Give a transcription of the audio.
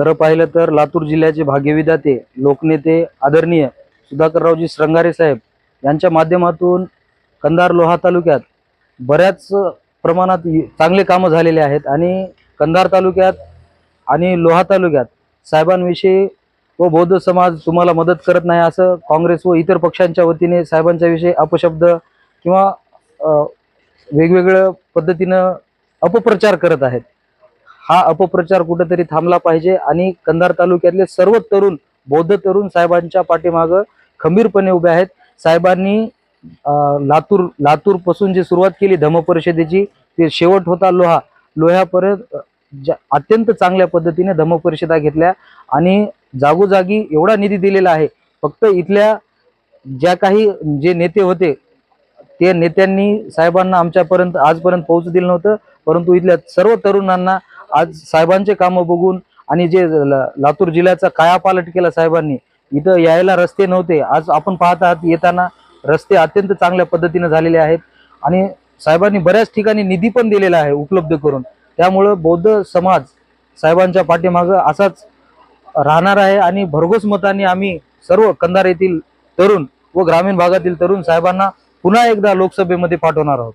खरं पाहिलं तर लातूर जिल्ह्याचे भाग्यविधाते लोकनेते आदरणीय सुधाकररावजी श्रंगारे साहेब यांच्या माध्यमातून कंधार लोहा तालुक्यात बऱ्याच प्रमाणात चांगले कामं झालेले आहेत आणि कंधार तालुक्यात आणि लोहा तालुक्यात साहेबांविषयी व बौद्ध समाज तुम्हाला मदत करत नाही असं काँग्रेस व इतर पक्षांच्या वतीने साहेबांच्या विषयी अपशब्द किंवा वेगवेगळ्या पद्धतीनं अपप्रचार करत आहेत. हा अपप्रचार कुठेतरी थांबला पाहिजे. आणि कंधार तालुक्यातले सर्व तरुण बौद्ध तरुण साहेबांच्या पाठीमागं खंबीरपणे उभे आहेत. साहेबांनी लातूर लातूरपासून जी सुरुवात केली धम्मपरिषदेची ते शेवट होता लोहा. लोह्यापर्यंत ज्या अत्यंत चांगल्या पद्धतीने धम्मपरिषदा घेतल्या. आणि जागोजागी एवढा निधी दिलेला आहे. फक्त इथल्या ज्या काही जे नेते होते ते नेत्यांनी साहेबांना आमच्यापर्यंत आजपर्यंत पोहोचू दिलं नव्हतं. परंतु इथल्या सर्व तरुणांना आज साहेबांचे कामं बघून आणि जे लातूर जिल्ह्याचा कायापालट केला साहेबांनी इथं यायला रस्ते नव्हते. आज आपण पाहत आहात येताना रस्ते अत्यंत चांगल्या पद्धतीने झालेले आहेत. आणि साहेबांनी बऱ्याच ठिकाणी निधी पण दिलेला आहे उपलब्ध करून. त्यामुळं बौद्ध समाज साहेबांच्या पाठीमागं असाच राहणार आहे आणि भरघोस मताने आम्ही सर्व कंधार येथील तरुण व ग्रामीण भागातील तरुण साहेबांना पुन्हा एकदा लोकसभेमध्ये पाठवणार आहोत.